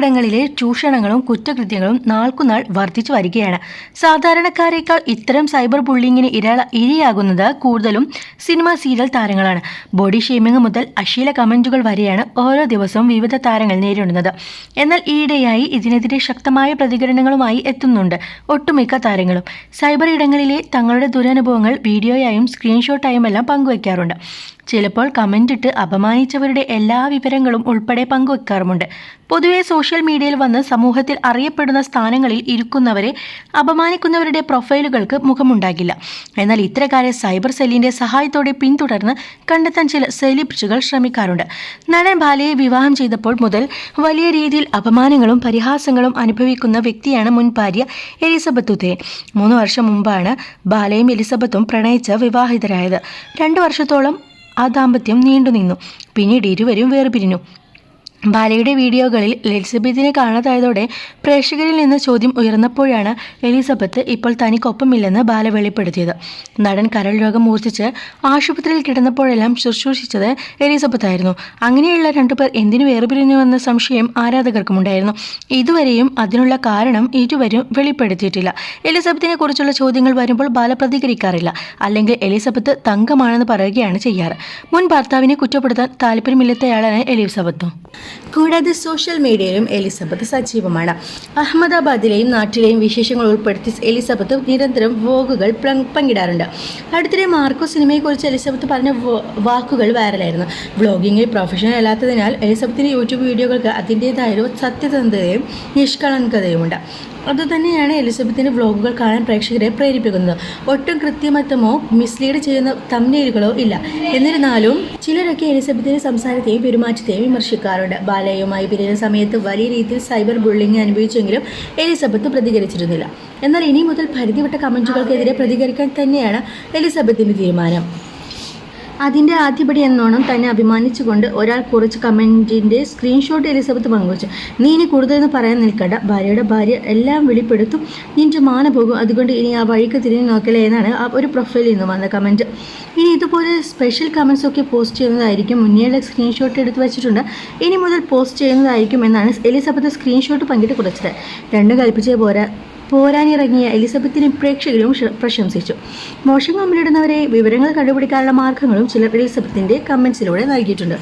ഇടങ്ങളിലെ ചൂഷണങ്ങളും കുറ്റകൃത്യങ്ങളും നാൾക്കുനാൾ വർദ്ധിച്ചു വരികയാണ്. സാധാരണക്കാരേക്കാൾ ഇത്തരം സൈബർ ബുള്ളിങ്ങിന് ഇരള ഇരയാകുന്നത് കൂടുതലും സിനിമ സീരിയൽ താരങ്ങളാണ്. ബോഡി ഷേമിംഗ് മുതൽ അശ്ലീല കമന്റുകൾ വരെയാണ് ഓരോ ദിവസവും വിവിധ താരങ്ങൾ നേരിടുന്നത്. എന്നാൽ ഈയിടെയായി ഇതിനെതിരെ ശക്തമായ പ്രതികരണങ്ങളുമായി എത്തുന്നുണ്ട് ഒട്ടുമിക്ക താരങ്ങളും. സൈബർ ഇടങ്ങളിലെ തങ്ങളുടെ ദുരനുഭവങ്ങൾ വീഡിയോയായും സ്ക്രീൻഷോട്ടായും എല്ലാം പങ്കുവയ്ക്കാറുണ്ട് ചിലപ്പോൾ കമന്റ് ഇട്ട് അപമാനിച്ചവരുടെ എല്ലാ വിവരങ്ങളും ഉൾപ്പെടെ പങ്കുവെക്കാറുമുണ്ട്. പൊതുവെ സോഷ്യൽ മീഡിയയിൽ വന്ന് സമൂഹത്തിൽ അറിയപ്പെടുന്ന സ്ഥാനങ്ങളിൽ ഇരിക്കുന്നവരെ അപമാനിക്കുന്നവരുടെ പ്രൊഫൈലുകൾക്ക് മുഖമുണ്ടാകില്ല. എന്നാൽ ഇത്തരക്കാരെ സൈബർ സെല്ലിന്റെ സഹായത്തോടെ പിന്തുടർന്ന് കണ്ടെത്താൻ ചില സെലിബ്രിറ്റികൾ ശ്രമിക്കാറുണ്ട്. നടൻ ബാലയെ വിവാഹം ചെയ്തപ്പോൾ മുതൽ വലിയ രീതിയിൽ അപമാനങ്ങളും പരിഹാസങ്ങളും അനുഭവിക്കുന്ന വ്യക്തിയാണ് മുൻ ഭാര്യ എലിസബത്ത് ഉദയൻ. മൂന്ന് വർഷം മുമ്പാണ് ബാലയും എലിസബത്തും പ്രണയിച്ച് വിവാഹിതരായത്. രണ്ടു വർഷത്തോളം ആ ദാമ്പത്യം നീണ്ടുനിന്നു. പിന്നീട് ഇരുവരും വേർപിരിഞ്ഞു. ബാലയുടെ വീഡിയോകളിൽ എലിസബത്തിനെ കാണാതായതോടെ പ്രേക്ഷകരിൽ നിന്ന് ചോദ്യം ഉയർന്നപ്പോഴാണ് എലിസബത്ത് ഇപ്പോൾ തനിക്കൊപ്പമില്ലെന്ന് ബാല വെളിപ്പെടുത്തിയത്. നടൻ കരൾ രോഗം മൂർച്ഛിച്ച് ആശുപത്രിയിൽ കിടന്നപ്പോഴെല്ലാം ശുശ്രൂഷിച്ചത് എലിസബത്ത് ആയിരുന്നു അങ്ങനെയുള്ള രണ്ടുപേർ എന്തിനു വേർപിരിഞ്ഞുവെന്ന സംശയം ആരാധകർക്കുമുണ്ടായിരുന്നു. ഇതുവരെയും അതിനുള്ള കാരണം ഇരുവരും വെളിപ്പെടുത്തിയിട്ടില്ല. എലിസബത്തിനെ കുറിച്ചുള്ള ചോദ്യങ്ങൾ വരുമ്പോൾ ബാല പ്രതികരിക്കാറില്ല. അല്ലെങ്കിൽ എലിസബത്ത് തങ്കമാണെന്ന് പറയുകയാണ് ചെയ്യാറ്. മുൻ ഭർത്താവിനെ കുറ്റപ്പെടുത്താൻ താല്പര്യമില്ലാത്തയാളാണ് എലിസബത്തും. കൂടാതെ സോഷ്യൽ മീഡിയയിലും എലിസബത്ത് സജീവമാണ്. അഹമ്മദാബാദിലെയും നാട്ടിലെയും വിശേഷങ്ങൾ ഉൾപ്പെടുത്തി എലിസബത്ത് നിരന്തരം വോഗുകൾ പങ്കിടാറുണ്ട്. അടുത്തിടെ മാർക്കോ സിനിമയെക്കുറിച്ച് എലിസബത്ത് പറഞ്ഞ വാക്കുകൾ വൈറലായിരുന്നു. വ്ലോഗിങ്ങിൽ പ്രൊഫഷണൽ അല്ലാത്തതിനാൽ എലിസബത്തിന്റെ യൂട്യൂബ് വീഡിയോകൾക്ക് അതിന്റേതായൊരു സത്യസന്ധതയും നിഷ്കളങ്കതയുമുണ്ട്. അതുതന്നെയാണ് എലിസബത്തിന്റെ വ്ളോഗുകൾ കാണാൻ പ്രേക്ഷകരെ പ്രേരിപ്പിക്കുന്നത്. ഒട്ടും കൃത്യമത്വമോ മിസ്ലീഡ് ചെയ്യുന്ന തമ്മിലുകളോ ഇല്ല. എന്നിരുന്നാലും ചിലരൊക്കെ എലിസബത്തിന്റെ സംസാരത്തെയും പെരുമാറ്റത്തെയും വിമർശിക്കാറുണ്ട്. ബാലയുമായി പിരിയുന്ന സമയത്ത് വലിയ രീതിയിൽ സൈബർ ബുള്ളിംഗ് അനുഭവിച്ചെങ്കിലും എലിസബത്ത് പ്രതികരിച്ചിരുന്നില്ല. എന്നാൽ ഇനി മുതൽ പരിധിവിട്ട കമന്റുകൾക്കെതിരെ പ്രതികരിക്കാൻ തന്നെയാണ് എലിസബത്തിന്റെ തീരുമാനം. അതിന്റെ ആദ്യപടി എന്നോണം തന്നെ അഭിമാനിച്ചുകൊണ്ട് ഒരാൾ കുറച്ച് കമന്റിന്റെ സ്ക്രീൻഷോട്ട് എലിസബത്ത് പങ്കുവച്ചു. നീ ഇനി കൂടുതലെന്ന് പറയാൻ നിൽക്കണ്ട. ഭാര്യയുടെ ഭാര്യ എല്ലാം വെളിപ്പെടുത്തും. നിന്റെ മാന പോകും. അതുകൊണ്ട് ഇനി ആ വഴിക്ക് തിരിഞ്ഞു നോക്കലേ എന്നാണ് ആ ഒരു പ്രൊഫൈലിൽ നിന്ന് വന്ന കമന്റ് ഇനി ഇതുപോലെ സ്പെഷ്യൽ കമൻസ് ഒക്കെ പോസ്റ്റ് ചെയ്യുന്നതായിരിക്കും. മുന്നേയുള്ള സ്ക്രീൻഷോട്ട് എടുത്ത് വെച്ചിട്ടുണ്ട്. ഇനി മുതൽ പോസ്റ്റ് ചെയ്യുന്നതായിരിക്കും എന്നാണ് എലിസബത്ത് സ്ക്രീൻഷോട്ട് പങ്കിട്ട് കുറിച്ചത്. രണ്ടും കൽപ്പിച്ചേ പോരാ. പോരാനിറങ്ങിയ എലിസബത്തിനെ പ്രേക്ഷകരും പ്രശംസിച്ചു. മോശം കമന്റിടുന്നവരെ വിവരങ്ങൾ കണ്ടുപിടിക്കാനുള്ള മാർഗങ്ങളും ചിലർ എലിസബത്തിന്റെ കമന്റ്സിലൂടെ നൽകിയിട്ടുണ്ട്.